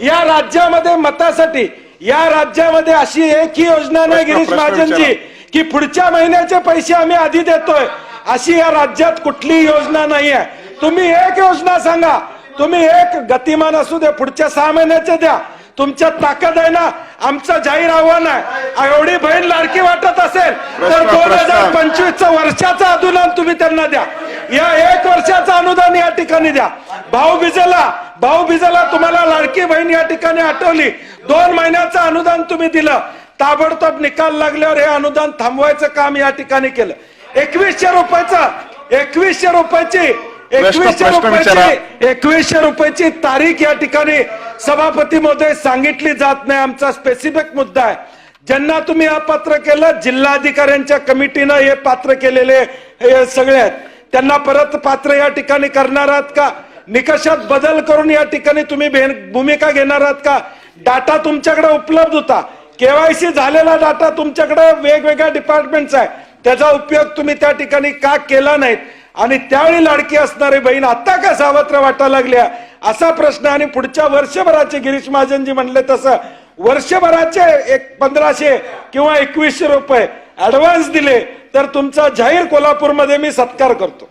या राज्यामध्ये मतासाठी या राज्यामध्ये अशी एकही योजना नाही गिरीश महाजनजी. की पुढच्या महिन्याचे पैसे आम्ही आधी देतोय. अशी या राज्यात कुठलीही योजना नाही आहे तुम्ही एक योजना सांगा. तुम्ही एक गतिमान असू दे पुढच्या सहा महिन्याचे द्या. तुमच्यात ताकद आहे ना आमचं जाहीर आव्हान आहे. एवढी बहीण लाडकी वाटत असेल तर दोन हजार. पंचवीसचं वर्षाचं अनुदान तुम्ही त्यांना द्या. या एक वर्षाचं अनुदान या ठिकाणी द्या. भाऊ बिजेला भाऊ बिजेला तुम्हाला लाडकी बहीण या ठिकाणी आठवली. दोन महिन्याचं अनुदान तुम्ही दिलं. ताबडतोब निकाल लागल्यावर हे अनुदान थांबवायचं काम या ठिकाणी केलं. एकवीसशे रुपयाचं एकवीसशे रुपयाची एकवीसशे. रुपयाची एकवीसशे रुपयाची तारीख या ठिकाणी सभापती महोदय सांगितली जात नाही. आमचा स्पेसिफिक मुद्दा आहे. ज्यांना तुम्ही हा पात्र केलं जिल्हाधिकाऱ्यांच्या कमिटीनं हे पात्र केलेले हे सगळे आहेत. त्यांना परत पात्र या ठिकाणी करणार आहात का? निकषात बदल करून या ठिकाणी तुम्ही भूमिका घेणार आहात का? डाटा तुमच्याकडे उपलब्ध होता. केवायसी झालेला डाटा तुमच्याकडे वेगवेगळ्या डिपार्टमेंटचा आहे. त्याचा उपयोग तुम्ही त्या ठिकाणी का केला नाहीत? आणि त्यावेळी लाडकी असणारी बहीण आता का सावत्र वाटायला लागल्या? असा प्रश्न आणि पुढच्या वर्षभराचे गिरीश महाजनजी म्हणले तसं. वर्षभराचे एक पंधराशे किंवा एकवीसशे रुपये ऍडव्हान्स दिले. तर तुमचा जाहीर कोल्हापूरमध्ये मी सत्कार करतो.